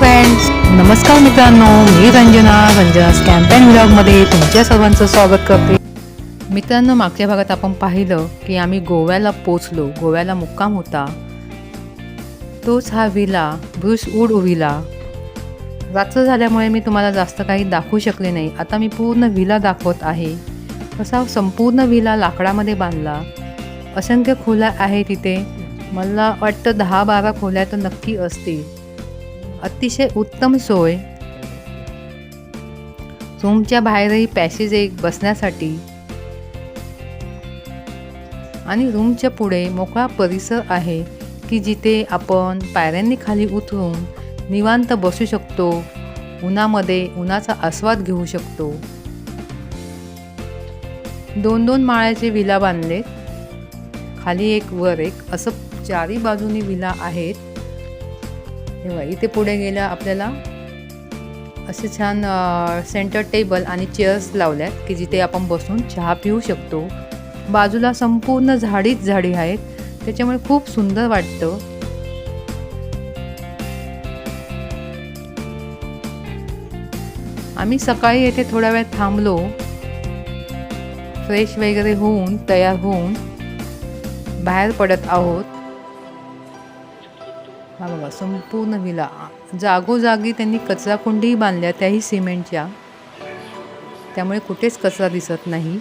Friends नमस्कार मित्रांनो मी Ranjana. रंजनास campaign व्लॉगमध्ये तुमच्या सर्वांचं स्वागत करते. मित्रांनो मागच्या भागात आपण पाहिलं की आम्ही गोव्याला पोचलो. गोव्याला मुक्काम होता. तोच हा विला ब्रुश उड विला. रात्र झाल्यामुळे मी तुम्हाला जास्त काही दाखवू शकले नाही. आता मी पूर्ण विला दाखवत आहे. असा संपूर्ण विला लाकडामध्ये बांधला. असंख्य खोल्या आहे तिथे. मला वाटतं दहा बारा खोल्या तर नक्की असतील. अतिशय उत्तम सोय. रूमच्या बाहेरही पॅसेज एक बसण्यासाठी आणि रूमच्या पुढे मोकळा परिसर आहे की जिथे आपण पायऱ्यांनी खाली उतरून निवांत बसू शकतो उन्हामध्ये उन्हाचा आस्वाद घेऊ शकतो. दोन दोन माळ्याचे विला बांधले खाली एक वर एक असं चारी बाजूनी विला आहेत. तेव्हा इथे पुढे गेलं आपल्याला असे छान सेंटर टेबल आणि चेअर्स लावल्यात की जिथे आपण बसून चहा पिऊ शकतो. बाजूला संपूर्ण झाडीच झाडी आहेत. त्याच्यामुळे खूप सुंदर वाटतं. आम्ही सकाळी येथे थोड्या वेळ थांबलो. फ्रेश वगैरे होऊन तयार होऊन बाहेर पडत आहोत. हा बघा संपूर्ण विला जागोजागी त्यांनी कचराकुंडीही बांधल्या त्याही सिमेंटच्या. त्यामुळे कुठेच कचरा दिसत नाही.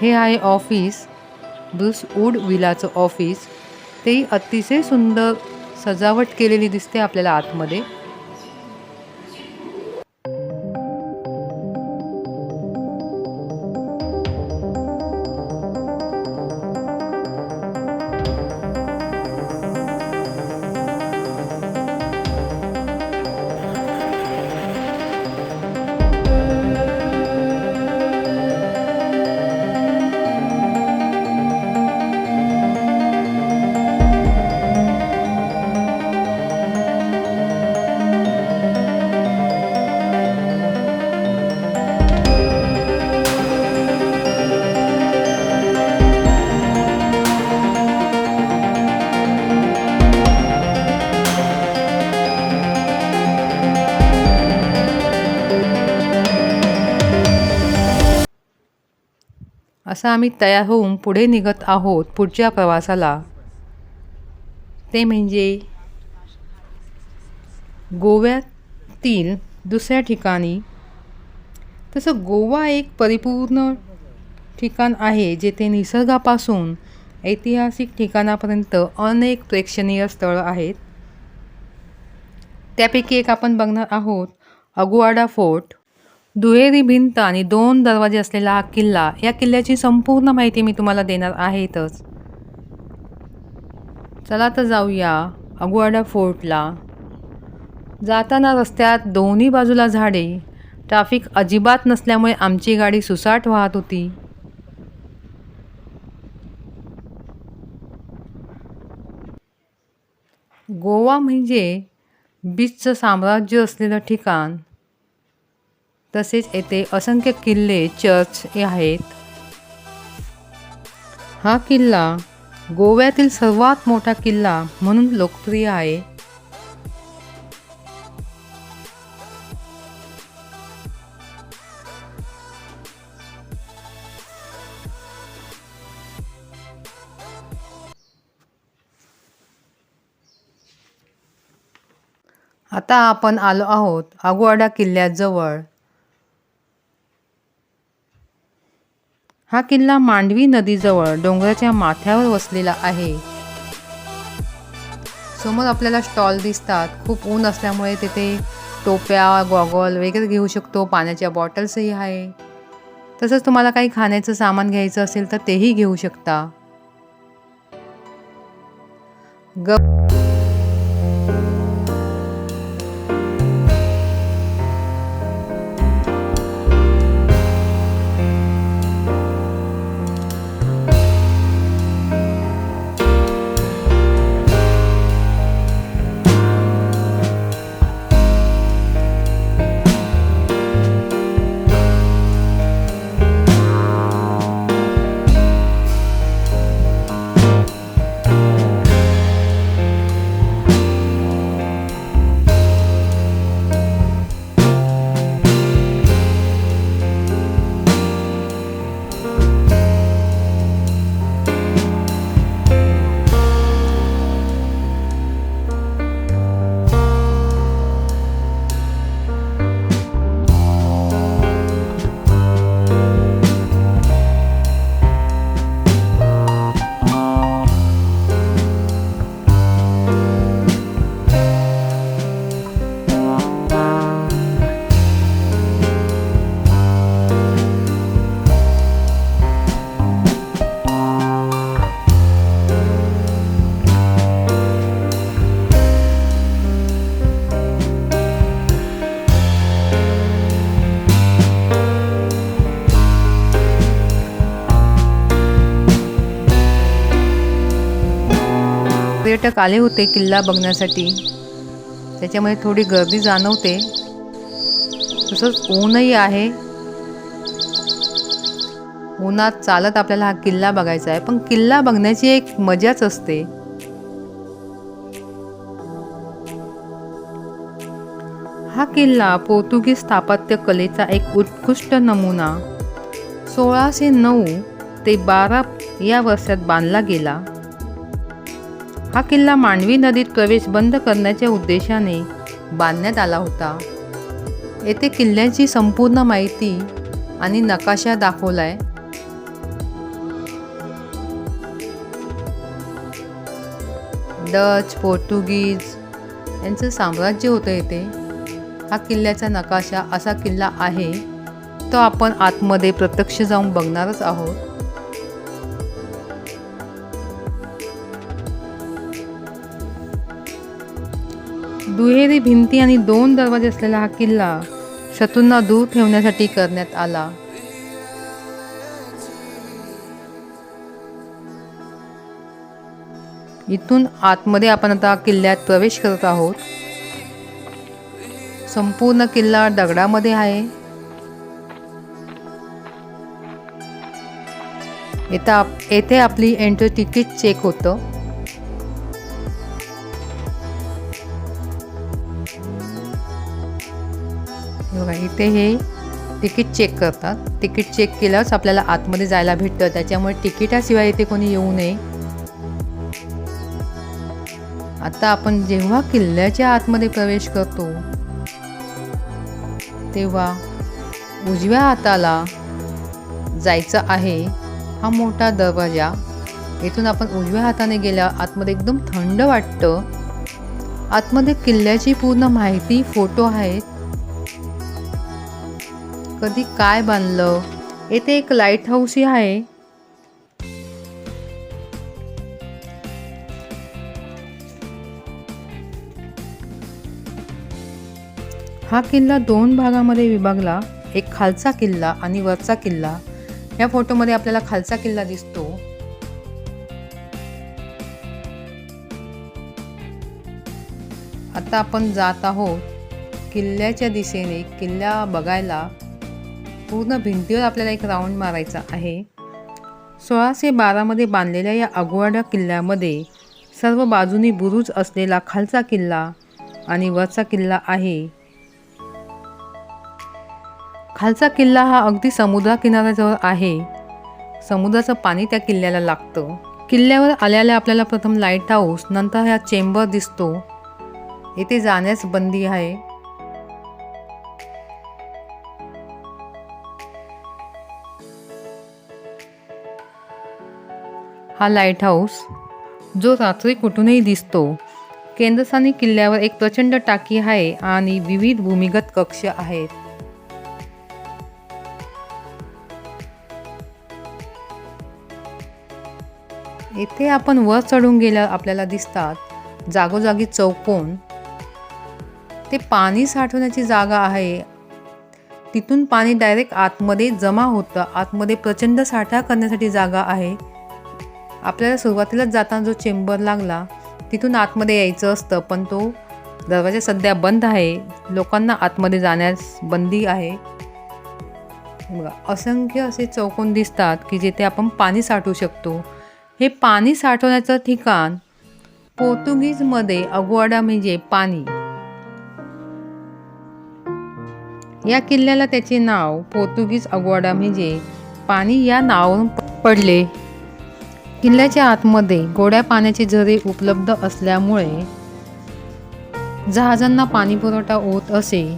हे आहे ऑफिस. ब्रुस वूड विलाचं ऑफिस. तेही अतिशय सुंदर सजावट केलेली दिसते आपल्याला आतमध्ये. असं आम्ही तयार होऊन पुढे निघत आहोत पुढच्या प्रवासाला. ते म्हणजे गोव्यातील दुसऱ्या ठिकाणी. तसं गोवा एक परिपूर्ण ठिकाण आहे जेथे निसर्गापासून ऐतिहासिक ठिकाणापर्यंत अनेक प्रेक्षणीय स्थळं आहेत. त्यापैकी एक आपण बघणार आहोत अगुआडा फोर्ट. दुहेरी भिंत आणि दोन दरवाजे असलेला हा किल्ला या किल्ल्याची संपूर्ण माहिती मी तुम्हाला देणार आहेतच चला तर जाऊया अगुवाडा फोर्टला. जाताना रस्त्यात दोन्ही बाजूला झाडे. ट्रॅफिक अजिबात नसल्यामुळे आमची गाडी सुसाट वाहत होती. गोवा म्हणजे बीचचं साम्राज्य असलेलं ठिकाण. तसेच येथे असंख्य किल्ले चर्च हे आहेत. हा किल्ला गोव्यातील सर्वात मोठा किल्ला म्हणून लोकप्रिय आहे. आता आपण आलो आहोत आगुआडा किल्ल्याजवळ. हा किल्ला मांडवी नदीजवळ डोंगराच्या माथ्यावर वसलेला आहे. समोर आपल्याला स्टॉल दिसतात. खूप ऊन असल्यामुळे तिथे टोप्या गॉगल वगैरे घेऊ शकतो. पाण्याच्या बॉटल्सही आहे. तसंच तुम्हाला काही खाण्याचं सामान घ्यायचं असेल तर तेही घेऊ शकता. ग पर्यटक आले होते किल्ला बघण्यासाठी. त्याच्यामुळे थोडी गर्दी जाणवते. तसंच ऊनही आहे. उन्हात चालत आपल्याला हा किल्ला बघायचा आहे. पण किल्ला बघण्याची एक मजाच असते. हा किल्ला पोर्तुगीज स्थापत्य कलेचा एक उत्कृष्ट नमुना. सोळाशे नऊ ते बारा या वर्षात बांधला गेला. हा किल्ला मांडवी नदीत प्रवेश बंद करण्याच्या उद्देशाने बांधण्यात आला होता. येथे किल्ल्याची संपूर्ण माहिती आणि नकाशा दाखवलाय. डच पोर्तुगीज यांचं साम्राज्य होतं येथे. हा किल्ल्याचा नकाशा असा किल्ला आहे तो आपण आतमध्ये प्रत्यक्ष जाऊन बघणारच आहोत. दुहेरी भिंती आणि दोन दरवाजे असलेला हा किल्ला शत्रूंना दूर ठेवण्यासाठी करण्यात आला. इथून आतमध्ये आपण आता किल्ल्यात प्रवेश करत आहोत. संपूर्ण किल्ला दगडामध्ये आहे. येता आप येथे आपली एंट्री तिकीट चेक होतं. बघा इथे हे तिकीट चेक करतात. तिकीट चेक केल्याच आपल्याला आतमध्ये जायला भेटतं. त्याच्यामुळे तिकिटाशिवाय इथे कोणी येऊ नये. आता आपण जेव्हा किल्ल्याच्या आतमध्ये प्रवेश करतो तेव्हा उजव्या हाताला जायचं आहे हा मोठा दरवाजा. इथून आपण उजव्या हाताने गेल्या आतमध्ये एकदम थंड वाटतं. आतमध्ये किल्ल्याची पूर्ण माहिती फोटो आहेत. कधी काय बांधलं? येथे एक लाइट हाऊसही आहे. हा किल्ला दोन भागामध्ये विभागला एक खालचा किल्ला आणि वरचा किल्ला. या फोटोमध्ये आपल्याला खालचा किल्ला दिसतो. आता आपण जात आहोत किल्ल्याच्या दिशेने किल्ला बघायला. पूर्ण भिंतीवर आपल्याला एक राऊंड मारायचा आहे. सोळाशे बारामध्ये बांधलेल्या या अगवाडा किल्ल्यामध्ये सर्व बाजूनी बुरुज असलेला खालचा किल्ला आणि वरचा किल्ला आहे. खालचा किल्ला हा अगदी समुद्रकिनाऱ्याजवळ आहे. समुद्राचं पाणी त्या किल्ल्याला लागतं. किल्ल्यावर आल्याला आपल्याला प्रथम लाइट हाऊस नंतर ह्या चेंबर दिसतो. येथे जाण्यास बंदी आहे. हा लाइट हाऊस जो रात्री कुठूनही दिसतो केंद्रस्थानी किल्ल्यावर एक प्रचंड टाकी आहे आणि विविध भूमिगत कक्ष आहेत. येथे आपण वर चढून गेल्यावर आपल्याला दिसतात जागोजागी चौकोन. ते पाणी साठवण्याची जागा आहे. तिथून पाणी डायरेक्ट आतमध्ये जमा होतं. आतमध्ये प्रचंड साठा करण्यासाठी जागा आहे. आपल्याला सुरुवातीलाच जाताना जो चेंबर लागला तिथून आतमध्ये यायचं असतं पण तो दरवाजा सध्या बंद आहे. लोकांना आतमध्ये जाण्यास बंदी आहे. बघा असंख्य असे चौकोन दिसतात की जिथे आपण पाणी साठवू शकतो. हे पाणी साठवण्याचं ठिकाण पोर्तुगीजमध्ये अगवाडा म्हणजे पाणी. या किल्ल्याला त्याचे नाव पोर्तुगीज अगवाडा म्हणजे पाणी या नावावरून पडले. किल्ल्याच्या आतमध्ये गोड्या पाण्याचे झरे उपलब्ध असल्यामुळे जहाजांना पाणीपुरवठा होत असे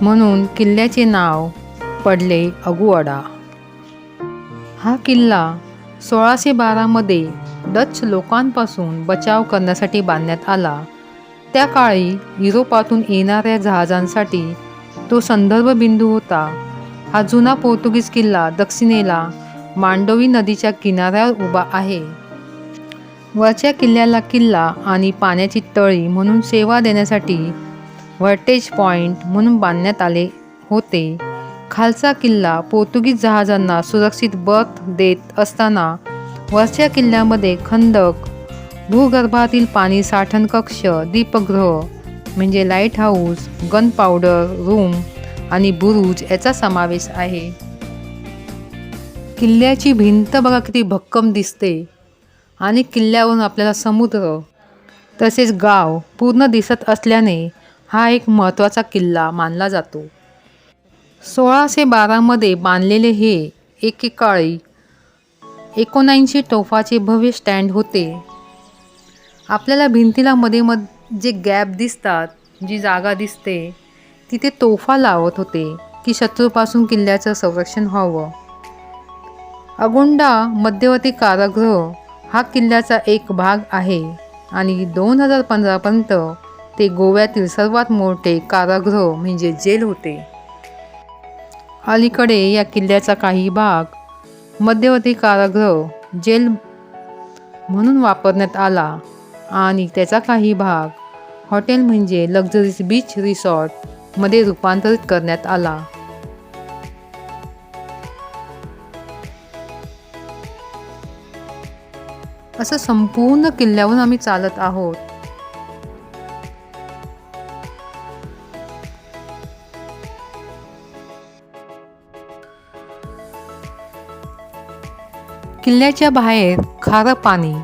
म्हणून किल्ल्याचे नाव पडले अगुवाडा. हा किल्ला सोळाशे बारामध्ये डच लोकांपासून बचाव करण्यासाठी बांधण्यात आला. त्या काळी युरोपातून येणाऱ्या जहाजांसाठी तो संदर्भ बिंदू होता. हा जुना पोर्तुगीज किल्ला दक्षिणेला मांडोवी नदीच्या किनाऱ्यावर उभा आहे. वरच्या किल्ल्याला किल्ला आणि पाण्याची तळी म्हणून सेवा देण्यासाठी व्हर्टेज पॉइंट म्हणून बांधण्यात आले होते. खालचा किल्ला पोर्तुगीज जहाजांना सुरक्षित बर्थ देत असताना वरच्या किल्ल्यामध्ये खंदक भूगर्भातील पाणी साठण कक्ष दीपगृह म्हणजे lighthouse gunpowder room आणि बुरुज याचा समावेश आहे. किल्ल्याची भिंत बघा किती भक्कम दिसते. आणि किल्ल्यावरून आपल्याला समुद्र तसेच गाव पूर्ण दिसत असल्याने हा एक महत्त्वाचा किल्ला मानला जातो. सोळाशे बारामध्ये बांधलेले हे एकेकाळी एकोणऐंशी तोफाचे भव्य स्टँड होते. आपल्याला भिंतीला मध्ये मध जे गॅप दिसतात जी जागा दिसते तिथे तोफा लावत होते की शत्रूपासून किल्ल्याचं संरक्षण व्हावं. अगोंडा मध्यवर्ती कारागृह हा किल्ल्याचा एक भाग आहे आणि दोन हजार पंधरापर्यंत ते गोव्यातील सर्वात मोठे कारागृह म्हणजे जेल होते. अलीकडे या किल्ल्याचा काही भाग मध्यवर्ती कारागृह जेल म्हणून वापरण्यात आला आणि त्याचा काही भाग हॉटेल म्हणजे लक्झरीज बीच रिसॉर्टमध्ये रूपांतरित करण्यात आला. असं संपूर्ण किल्ल्यावरून आम्ही चालत आहोत. किल्ल्याच्या बाहेर खारं पाणी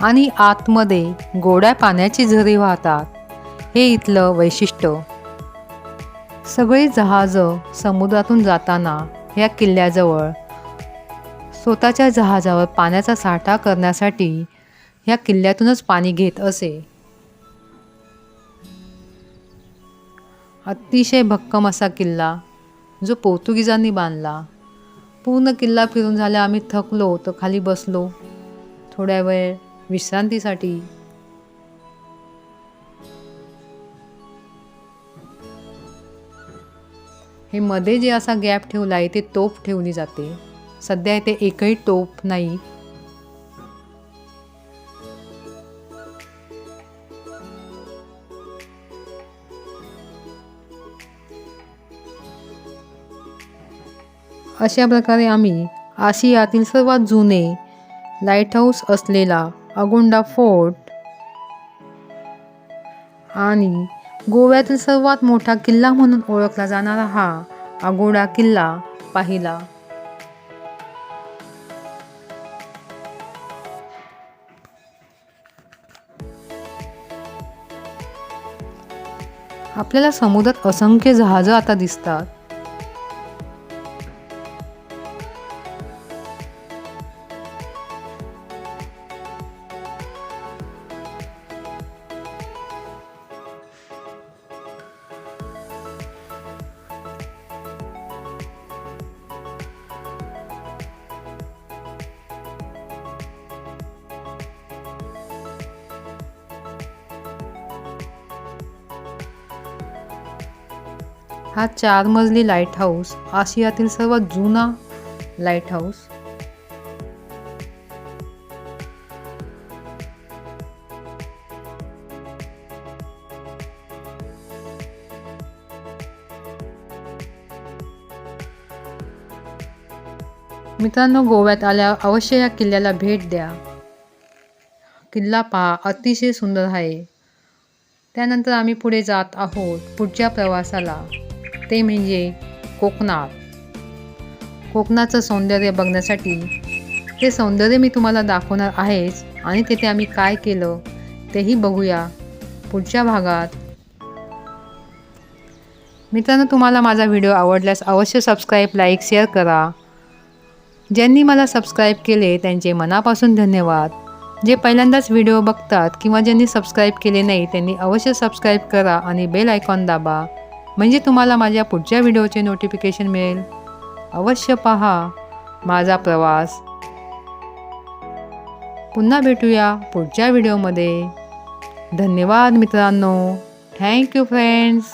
आणि आतमध्ये गोड्या पाण्याची झरी वाहतात. हे इथलं वैशिष्ट्य. सगळी जहाजं समुद्रातून जाताना या किल्ल्याजवळ स्वतःच्या जहाजावर पाण्याचा साठा करण्यासाठी या किल्ल्यातूनच पाणी घेत असे. अतिशय भक्कम असा किल्ला जो पोर्तुगीजांनी बांधला. पूर्ण किल्ला फिरून झाल्या आम्ही थकलो तर खाली बसलो. थोड्या वेळ विश्रांतीसाठी. हे मध्ये जे असा गॅप ठेवला आहे ते तोफ ठेवली जाते. सध्या इथे एकही टोप नाही. अशा प्रकारे आम्ही आशियातील सर्वात जुने लाइट हाऊस असलेला अगोंडा फोर्ट आणि गोव्यातील सर्वात मोठा किल्ला म्हणून ओळखला जाणारा हा अगोडा किल्ला पाहिला. आपल्याला समुद्रात असंख्य जहाजं आता दिसतात. हा चार मजली लाइट हाऊस आशियातील सर्वात जुना लाइट हाऊस मित्रांनो गोव्यात आल्यावर अवश्य या किल्ल्याला भेट द्या. किल्ला पहा अतिशय सुंदर आहे. त्यानंतर आम्ही पुढे जात आहोत पुढच्या प्रवासाला. ते म्हणजे कोकणात. कोकणाचं सौंदर्य बघण्यासाठी ते सौंदर्य मी तुम्हाला दाखवणार आहेच आणि तिथे आम्ही काय केलं तेही बघूया पुढच्या भागात. मित्रांनो तुम्हाला माझा व्हिडिओ आवडल्यास अवश्य सबस्क्राईब लाईक शेअर करा. ज्यांनी मला सबस्क्राईब केले त्यांचे मनापासून धन्यवाद. जे पहिल्यांदाच व्हिडिओ बघतात किंवा ज्यांनी सबस्क्राईब केले नाही त्यांनी अवश्य सबस्क्राईब करा आणि बेल आयकॉन दाबा. म्हणजे तुम्हाला माझ्या पुढच्या व्हिडिओचे नोटिफिकेशन मिळेल. अवश्य पहा माझा प्रवास. पुन्हा भेटूया पुढच्या व्हिडिओमध्ये. धन्यवाद मित्रांनो. Thank you friends